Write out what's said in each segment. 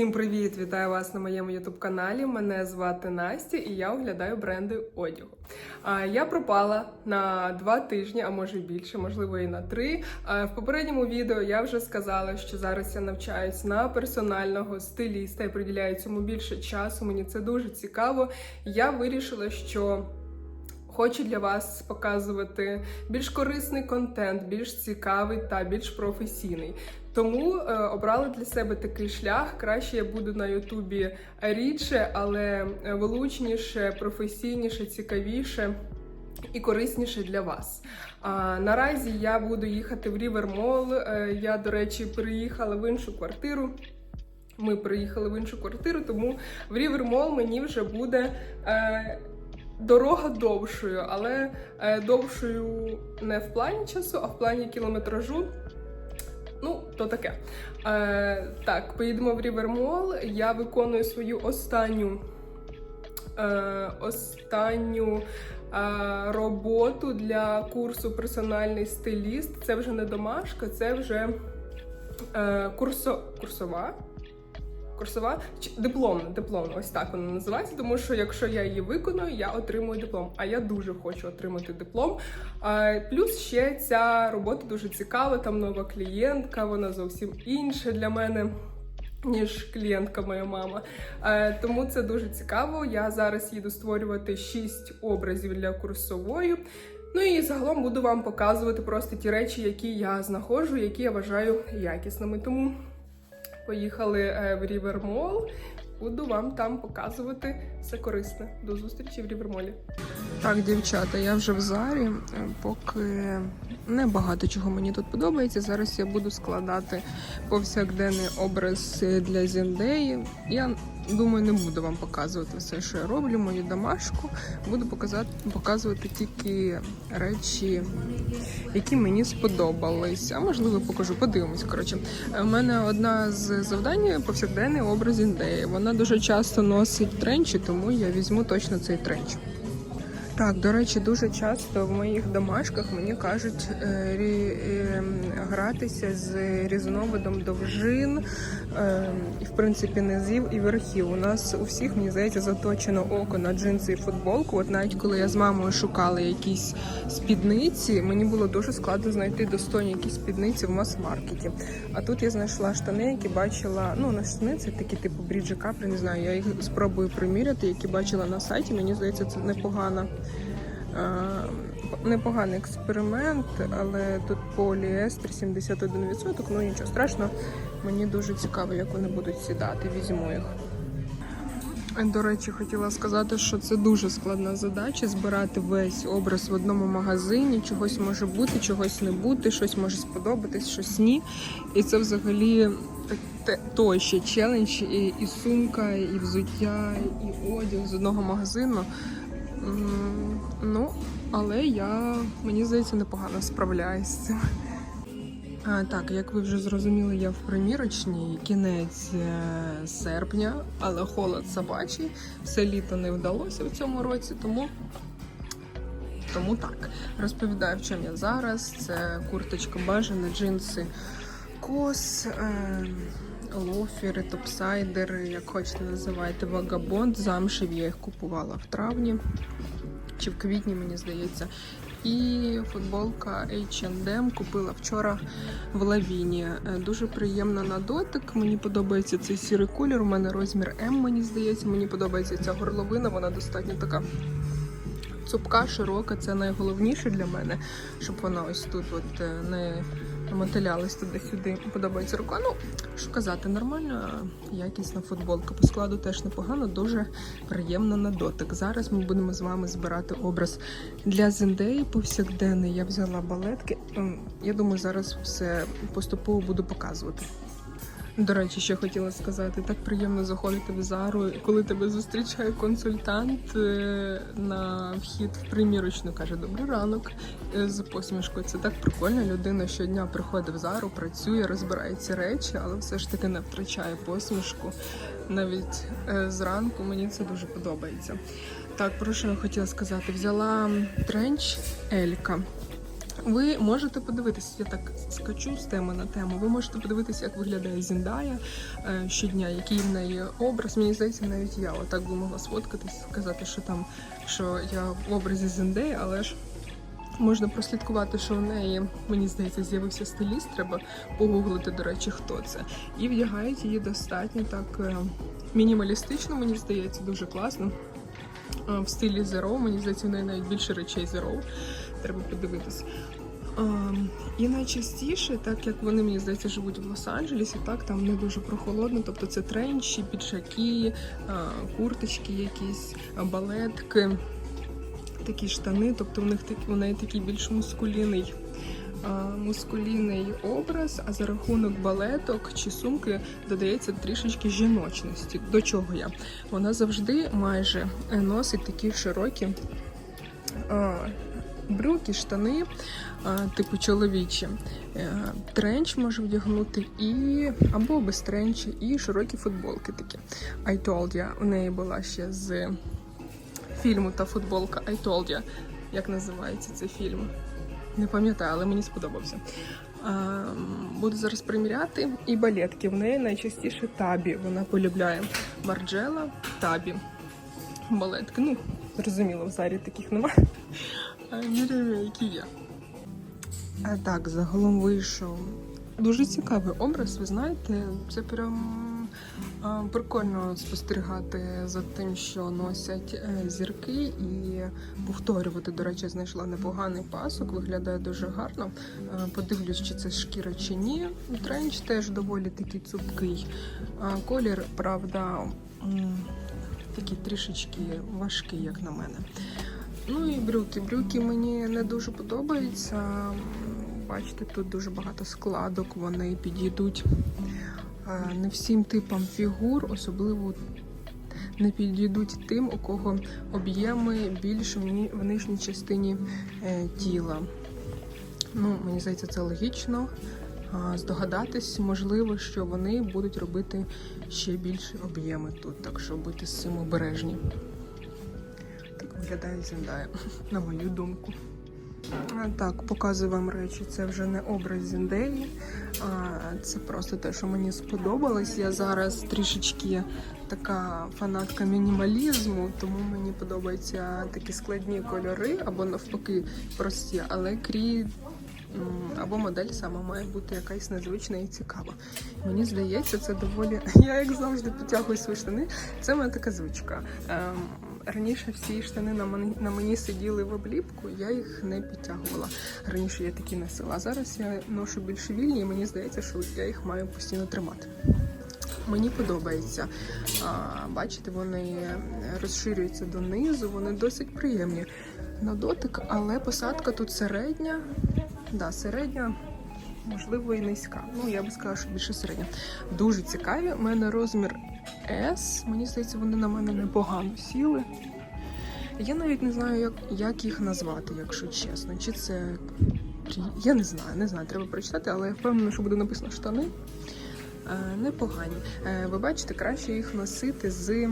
Всім привіт! Вітаю вас на моєму youtube каналі. Мене звати Настя і я оглядаю бренди одягу. Я пропала на два тижні, а може більше, можливо, і на три. В попередньому відео я вже сказала, що зараз я навчаюсь на персонального стиліста і приділяю цьому більше часу. Мені це дуже цікаво. Я вирішила, що. Хочу для вас показувати більш корисний контент, більш цікавий та більш професійний. Тому е, обрала для себе такий шлях. Краще я буду на Ютубі рідше, але влучніше, професійніше, цікавіше. І корисніше для вас. А, наразі я буду їхати в Рівермол. Е, я, до речі, переїхала в іншу квартиру. Ми приїхали в іншу квартиру, тому в Рівермол мені вже буде е, дорога довшою, але е, довшою не в плані часу, а в плані кілометражу. Ну, то таке. Е, так, поїдемо в Рівермол. Я виконую свою останню е, останню е, роботу для курсу персональний стиліст. Це вже не домашка, це вже е, курсо, курсова. Курсова чи дипломна, дипломна, ось так вона називається. Тому що якщо я її виконую, я отримую диплом. А я дуже хочу отримати диплом. Плюс ще ця робота дуже цікава. Там нова клієнтка, вона зовсім інша для мене. Ніж клієнтка моя мама. Е, тому це дуже цікаво. Я зараз їду створювати 6 образів для курсової. Ну і загалом буду вам показувати просто ті речі, які я знаходжу, які я вважаю якісними. Тому поїхали е, в Рівермол. Буду вам там показувати все корисне. До зустрічі в Рівермолі. Так, дівчата, я вже в зарі, е, поки не багато чого мені тут подобається. Зараз я буду складати повсякденний образ для Зіндеї. Я думаю, не буду вам показувати все, що я роблю, мою домашку. Буду показати, показувати тільки речі, які мені сподобались. А можливо, покажу, подивимось. Коротше, у мене одна з завдань повсякденний образ Зіндеї. Вона дуже часто носить тренчі, тому я візьму точно цей тренч. Так, до речі, дуже часто в моїх домашках мені кажуть е, е, гратися з різновидом довжин е, і, в принципі, низів і верхів. У нас у всіх, мені здається, заточено око на джинси і футболку. От навіть коли я з мамою шукала якісь спідниці, мені було дуже складно знайти достойні якісь спідниці в мас-маркеті. А тут я знайшла штани, які бачила. Ну, на штани це такі типу бріджі капри, не знаю. Я їх спробую приміряти, які бачила на сайті. Мені здається, це непогано. Непоганий експеримент, але тут поліестер 71%, ну нічого страшного. Мені дуже цікаво, як вони будуть сідати. Візьму їх. До речі, хотіла сказати, що це дуже складна задача збирати весь образ в одному магазині. Чогось може бути, чогось не бути, щось може сподобатись, щось ні. І це взагалі той ще челендж, і, і сумка, і взуття, і одяг з одного магазину. Ну, але я, мені здається, непогано справляюсь з цим. А, Так, як ви вже зрозуміли, я в примірочній кінець е, серпня, але холод собачий. Все літо не вдалося в цьому році, тому тому так. Розповідаю, в чому я зараз. Це курточка бажана, джинси кос, е, лофери, топсайдери, як хочете називайте, вагабонд. Замшеві я їх купувала в травні чи в квітні, мені здається. І футболка H&M купила вчора в лавіні. Е, дуже приємна на дотик. Мені подобається цей сірий колір. У мене розмір М, мені здається. Мені подобається ця горловина, вона достатньо така цупка, широка. Це найголовніше для мене, щоб вона ось тут от е, не мотилялись туди-сюди. Подобається рука. Ну, що казати, нормальна, якісна футболка. По складу теж непогано, дуже приємно на дотик. Зараз ми будемо з вами збирати образ для Зендеї повсякденний. Я взяла балетки. Я думаю, зараз все поступово буду показувати. До речі, ще хотіла сказати, так приємно заходити в зару, коли тебе зустрічає консультант е, на вхід в примірочну, каже Добрий ранок е, з посмішкою. Це так прикольно. Людина щодня приходить в зару, працює, розбирає ці речі, але все ж таки не втрачає посмішку. Навіть е, зранку мені це дуже подобається. Так, про що я хотіла сказати? Взяла тренч Елька. Ви можете подивитися, я так скачу з теми на тему. Ви можете подивитися, як виглядає Зіндая е, щодня, який в неї образ. Мені здається, навіть я отак би могла сфоткатись, сказати, що там що я в образі Зіндеї, але ж можна прослідкувати, що в неї, мені здається, з'явився стиліст. Треба погуглити, до речі, хто це. І вдягають її достатньо так е, мінімалістично, мені здається, дуже класно. Е, В стилі Zero, мені здається, в неї навіть більше речей Zero. Треба подивитись. Ем, і найчастіше, так як вони, мені здається, живуть в Лос-Анджелесі, так там не дуже прохолодно, тобто це тренчі, піджаки, е, курточки якісь, балетки, такі штани, тобто у них такі, у неї такий більш мускуліний. е, Мускулінний образ, а за рахунок балеток чи сумки додається трішечки жіночності. До чого я? Вона завжди майже носить такі широкі е, брюки, штани, е, типу чоловічі. Е, Тренч може вдягнути і або без тренча, і широкі футболки такі. I told ya. У неї була ще з фільму та футболка I told ya. Як називається цей фільм? Не пам'ятаю, але мені сподобався. Ем, Буду зараз приміряти. І балетки. В неї найчастіше табі. Вона полюбляє Марджела, табі. Балетки. Ну, зрозуміло, в зарі таких немає. А які є. А так, загалом вийшов дуже цікавий образ. Ви знаєте, це прям прикольно спостерігати за тим, що носять е, зірки, і повторювати. До речі, знайшла непоганий пасок, виглядає дуже гарно. Е, Подивлюсь, чи це шкіра чи ні. Тренч теж доволі такий цупкий. Колір, правда, такий трішечки важкий, як на мене. Ну і брюки. Брюки мені не дуже подобаються. Бачите, тут дуже багато складок, вони підійдуть е, не всім типам фігур, особливо не підійдуть тим, у кого об'єми більше в нижній частині е, тіла. Ну, мені здається, це логічно. Здогадатись, можливо, що вони будуть робити ще більші об'єми тут, так що будьте з цим обережні. Виглядає Зіндая, на мою думку. Так, показую вам речі. Це вже не образ Зіндеї, а це просто те, що мені сподобалось. Я зараз трішечки така фанатка мінімалізму, тому мені подобаються такі складні кольори або навпаки прості, але крі. м, Або модель сама має бути якась незвична і цікава. Мені здається, це доволі. Я як завжди підтягую свої штани. Це мене така звичка. Раніше всі штани на мені, на мені сиділи в обліпку, я їх не підтягувала. Раніше я такі носила. А зараз я ношу більш вільні, і мені здається, що я їх маю постійно тримати. Мені подобається. А, бачите, вони розширюються донизу, вони досить приємні на дотик, але посадка тут середня. Да, середня, можливо, і низька. Ну, я би сказала, що більше середня. Дуже цікаві. У мене розмір S. Мені здається, вони на мене непогано сіли. Я навіть не знаю, як, як їх назвати, якщо чесно. Чи це. Я не знаю, не знаю, треба прочитати, але я впевнена, що буде написано штани. Е, непогані. Е, ви бачите, краще їх носити з.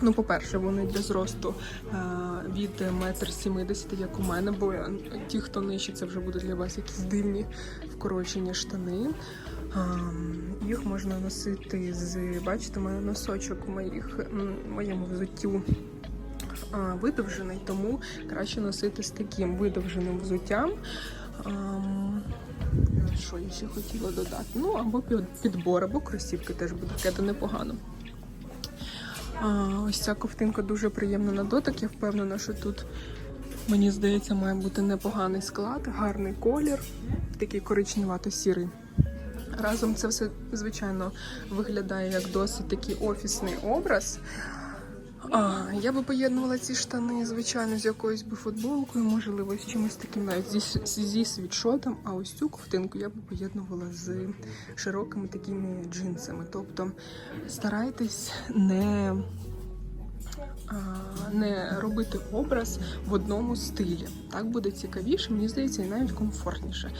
Ну, по-перше, вони для зросту е, від метр сімдесят, як у мене, бо ті, хто нижче, це вже будуть для вас якісь дивні вкорочені штани. Їх можна носити з, бачите, мене носочок моїх, моєму взуттю видовжений, тому краще носити з таким видовженим взуттям. Що я ще хотіла додати? Ну, або підбор, або кросівки теж буде таке непогано. Ось ця ковтинка дуже приємна на дотик. Я впевнена, що тут, мені здається, має бути непоганий склад, гарний колір, такий коричневато-сірий. Разом це все, звичайно, виглядає як досить такий офісний образ. А, я би поєднувала ці штани, звичайно, з якоюсь би футболкою, можливо, з чимось таким навіть зі, зі світшотом, а ось цю ковтинку я би поєднувала з широкими такими джинсами. Тобто старайтесь не, не робити образ в одному стилі. Так буде цікавіше, мені здається, і навіть комфортніше.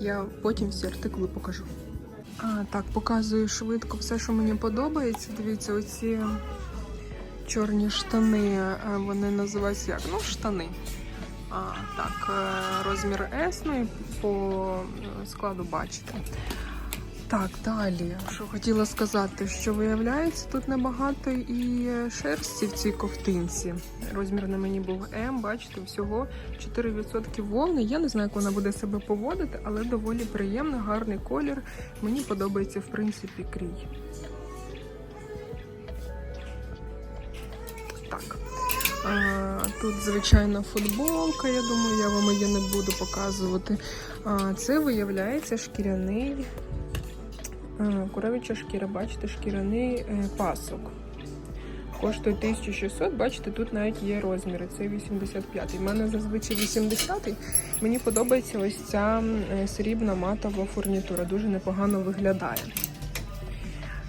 Я потім всі артикули покажу. А, так, показую швидко все, що мені подобається. Дивіться, оці чорні штани, е, вони називаються як? Ну, штани. А, так, е, розмір S, ну і по е, складу бачите. Так, далі, що хотіла сказати, що виявляється, тут небагато і шерсті в цій ковтинці. Розмір на мені був М, бачите, всього 4% вовни. Я не знаю, як вона буде себе поводити, але доволі приємно, гарний колір. Мені подобається, в принципі, крій. Так. Тут, звичайно, футболка, я думаю, я вам її не буду показувати. Це виявляється шкіряний а, куровича шкіра, бачите, шкіряний е, пасок. Коштує 1600, бачите, тут навіть є розміри. Це 85 У мене зазвичай 80 Мені подобається ось ця е, срібна матова фурнітура. Дуже непогано виглядає.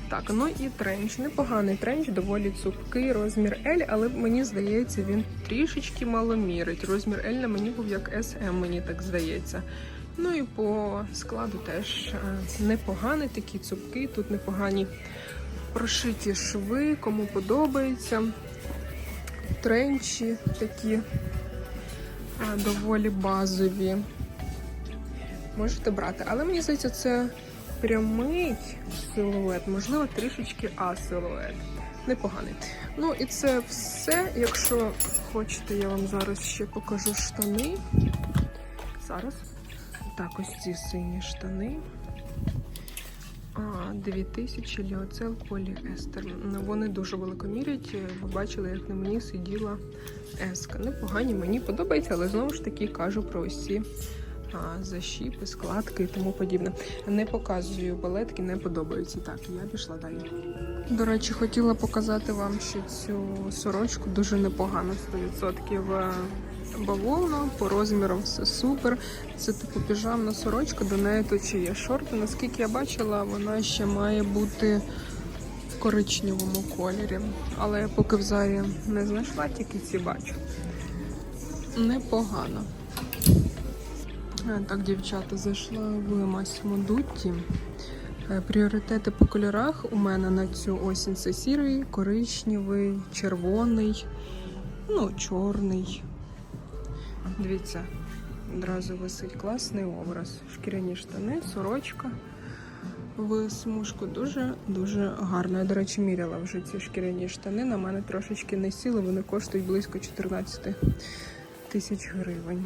Так, ну і тренч. Непоганий тренч, доволі цупкий, розмір L, але мені здається, він трішечки маломірить. Розмір L на мені був як SM, мені так здається. Ну і по складу теж е, непоганий, такий цупкий, тут непогані прошиті шви, кому подобається. Тренчі такі е, доволі базові. Можете брати, але мені здається, це прямий силует, можливо, трішечки А-силует. Непоганий. Ну і це все. Якщо хочете, я вам зараз ще покажу штани. Зараз. Так, ось ці сині штани. А, 2000 ліоцел поліестер. Ну, Вони дуже великомірять. Ви бачили, як на мені сиділа еска. Непогані, мені подобається, але знову ж таки кажу про ось ці а, защіпи, складки і тому подібне. Не показую балетки, не подобаються. Так, я пішла далі. До речі, хотіла показати вам ще цю сорочку дуже непогано, 100% бавовна, по розмірам все супер. Це типу піжамна сорочка, до неї тут ще є шорти. Наскільки я бачила, вона ще має бути в коричневому кольорі. Але я поки в зарі не знайшла, тільки ці бачу. Непогано. Е, Так, дівчата, зайшла в Масімо Дутті. Е, Пріоритети по кольорах у мене на цю осінь це сірий, коричневий, червоний, ну, чорний. Дивіться, одразу висить класний образ. Шкіряні штани, сорочка в смужку дуже-дуже гарно. Я, до речі, міряла вже ці шкіряні штани. На мене трошечки не сіли, вони коштують близько 14 тисяч гривень.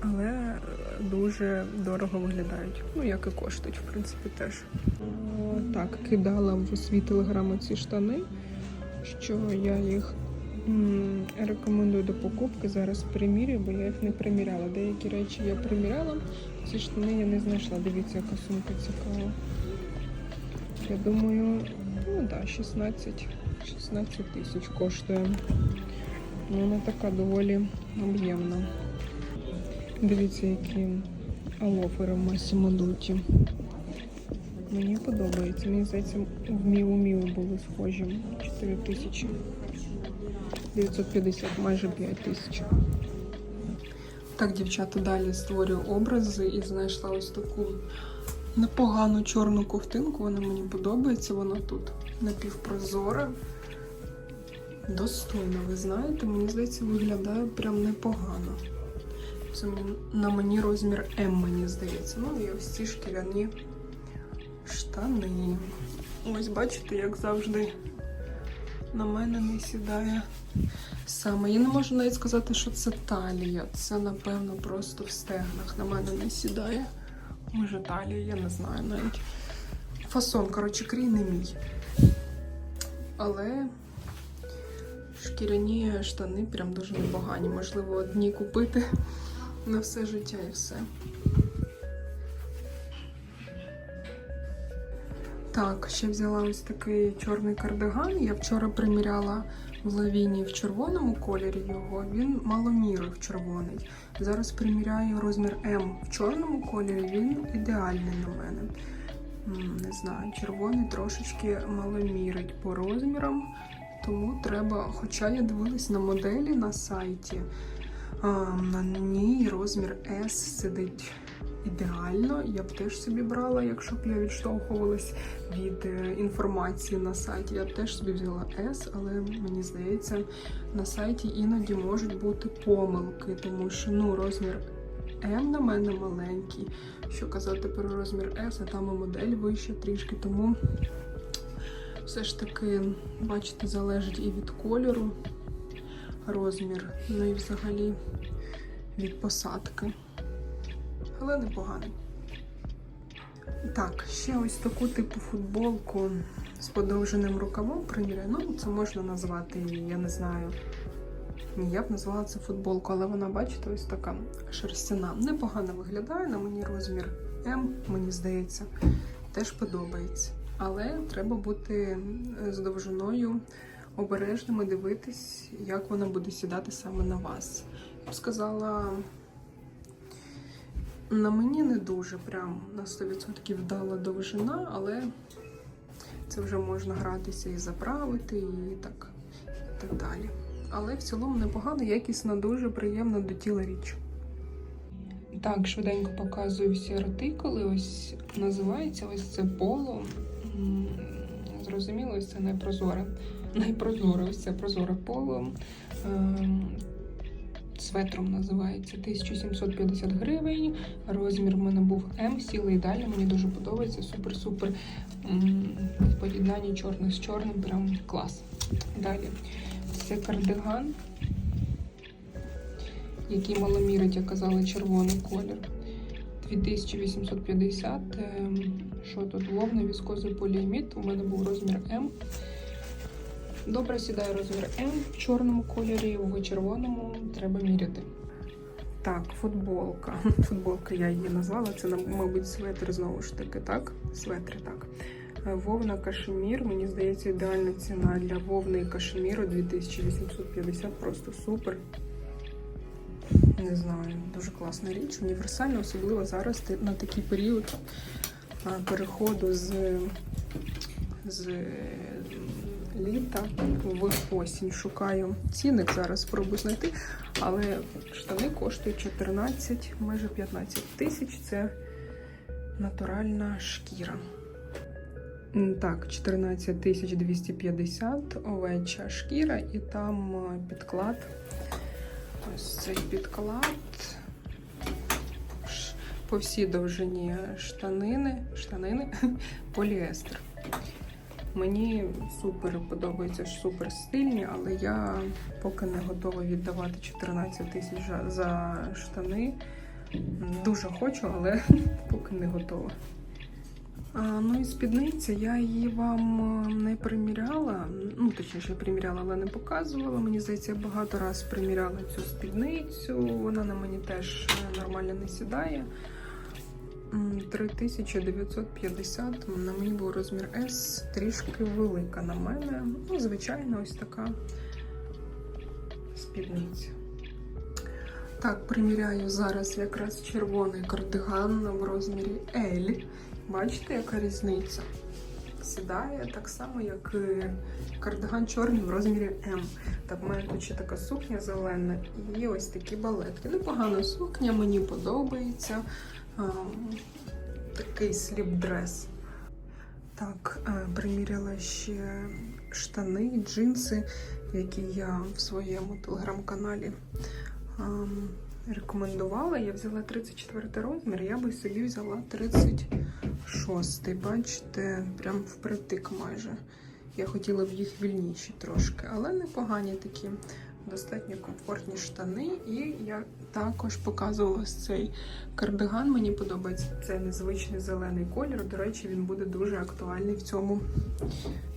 Але дуже дорого виглядають. Ну, як і коштують, в принципі, теж. О, так, кидала в свій телеграм ці штани, що я їх рекомендую до покупки. Зараз примірюю, бо я їх не приміряла. Деякі речі я приміряла, ці штани я не знайшла. Дивіться, яка сумка цікава. Я думаю, ну да, 16, 16 тисяч коштує. Ну, вона така доволі об'ємна. Дивіться, які алофери в Масімо Дуті. Мені подобається. Мені здається, в Міу Міу були схожі. 4 тисячі. 950, майже 5 тисяч. Так, дівчата, далі створюю образи і знайшла ось таку непогану чорну ковтинку. Вона мені подобається. Вона тут напівпрозора. Достойно, ви знаєте, мені здається, виглядає прям непогано. Це на мені розмір М, мені здається. Ну і ось ці шкіряні штани. Ось бачите, як завжди на мене не сідає саме. Я не можу навіть сказати, що це талія. Це, напевно, просто в стегнах на мене не сідає. Може, талія, я не знаю навіть. Фасон, коротше, крій не мій. Але шкіряні штани прям дуже непогані. Можливо, одні купити на все життя і все. Так, ще взяла ось такий чорний кардиган. Я вчора приміряла в лавіні в червоному кольорі його. Він маломірив червоний. Зараз приміряю розмір М в чорному кольорі. Він ідеальний на мене. Не знаю, червоний трошечки маломірить по розмірам. Тому треба, хоча я дивилась на моделі на сайті, на ній розмір S сидить ідеально. Я б теж собі брала, якщо б я відштовхувалась від е, інформації на сайті. Я б теж собі взяла S, але мені здається, на сайті іноді можуть бути помилки, тому що ну розмір М на мене маленький. Що казати про розмір S, а там і модель вища трішки, тому все ж таки, бачите, залежить і від кольору розмір, ну і взагалі від посадки. Але непоганий. Так, ще ось таку типу футболку з подовженим рукавом приміряю. Ну, це можна назвати, я не знаю. Ні, я б назвала це футболку, але вона, бачите, ось така шерстяна. Непогано виглядає на мені розмір М, мені здається, теж подобається. Але треба бути з довжиною обережними, дивитись, як вона буде сідати саме на вас. Я б сказала, на мені не дуже прям на 100% вдала довжина, але це вже можна гратися і заправити, і так, і так далі. Але в цілому непогано, якісна, дуже приємна до тіла річ. Так, швиденько показую всі артикули. Ось називається ось це поло. Зрозуміло, ось це найпрозоре. Найпрозоре, ось це прозоре поло. Светром називається 1750 гривень. Розмір в мене був М, сіли ідеально, мені дуже подобається. Супер-супер. В поєднанні чорне з чорним, прям клас. Далі. Це кардиган, який маломірить, я казала, червоний колір. 2850. Ем, Що тут? Вовна, віскозий поліамід. У мене був розмір М. Добре сідає розмір М в чорному кольорі, в червоному треба міряти. Так, футболка. Футболка я її назвала. Це, мабуть, светр знову ж таки, так? Светри, так. Е, Вовна кашемір. Мені здається, ідеальна ціна для вовни і кашеміру 2850, просто супер. Не знаю, дуже класна річ, універсальна, особливо зараз на такий період переходу з, з е, літа в осінь. Шукаю цінник зараз спробую знайти, але штани коштують 14, майже 15 тисяч. Це натуральна шкіра. Так, 14 тисяч 250 овеча шкіра, і там е, підклад. Ось цей підклад. По всій довжині штанини, штанини поліестер. Мені супер подобається, супер стильні, але я поки не готова віддавати 14 тисяч за- штани. Дуже хочу, але поки не готова. А, ну і спідниця, я її вам е, не приміряла. Ну, точніше, приміряла, але не показувала. Мені здається, я багато разів приміряла цю спідницю. Вона на мені теж е, нормально не сідає. М, 3950. На мені був розмір S, трішки велика на мене. Ну, звичайно, ось така спідниця. Так, приміряю зараз якраз червоний кардиган в розмірі L. Бачите, яка різниця? Сідає так само, як кардиган чорний в розмірі М. Так, в мене тут ще така сукня зелена і ось такі балетки. Непогана сукня, мені подобається. Такий сліп-дрес. Так, е, приміряла ще штани, джинси, які я в своєму телеграм-каналі рекомендувала. Я взяла 34 розмір, я би собі взяла 36. Бачите, прям впритик майже. Я хотіла б їх вільніші трошки, але непогані такі, достатньо комфортні штани. І я також показувала цей кардиган. Мені подобається цей незвичний зелений колір. До речі, він буде дуже актуальний в цьому,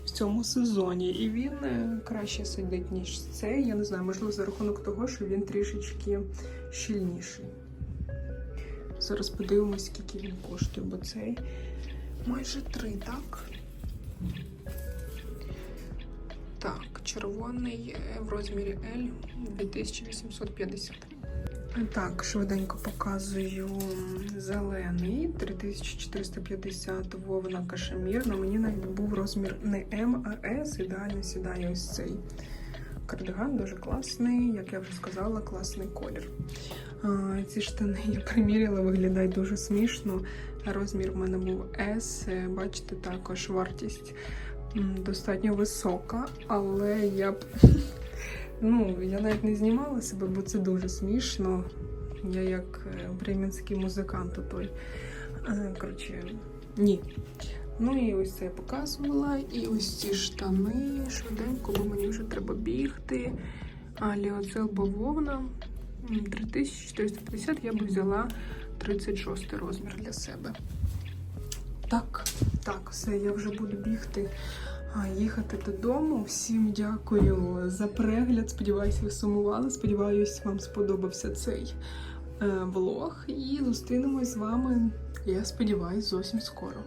в цьому сезоні. І він е, краще сидить, ніж цей. Я не знаю, можливо, за рахунок того, що він трішечки щільніший. Зараз подивимось, скільки він коштує, бо цей майже три, так? Так, червоний е, в розмірі L 2850. Так, швиденько показую зелений 3450 вовна кашемір. На мені навіть був розмір не М, а С. Ідеально сідає ось цей кардиган, дуже класний, як я вже сказала, класний колір. А, ці штани я приміряла, виглядають дуже смішно. Розмір в мене був S. Е, Бачите, також вартість достатньо висока, але я б. Ну, я навіть не знімала себе, бо це дуже смішно. Я як е, бременський музикант той. Е, Коротше, ні. Ну і ось це я показувала. І ось ці штани швиденько, бо мені вже треба бігти. А ліоцел бавовна 3450 я б взяла 36 розмір для себе. Так, так, все, я вже буду бігти. Їхати додому. Всім дякую за перегляд. Сподіваюся, ви сумували. Сподіваюсь, вам сподобався цей е, влог. І зустрінемось з вами, я сподіваюся, зовсім скоро.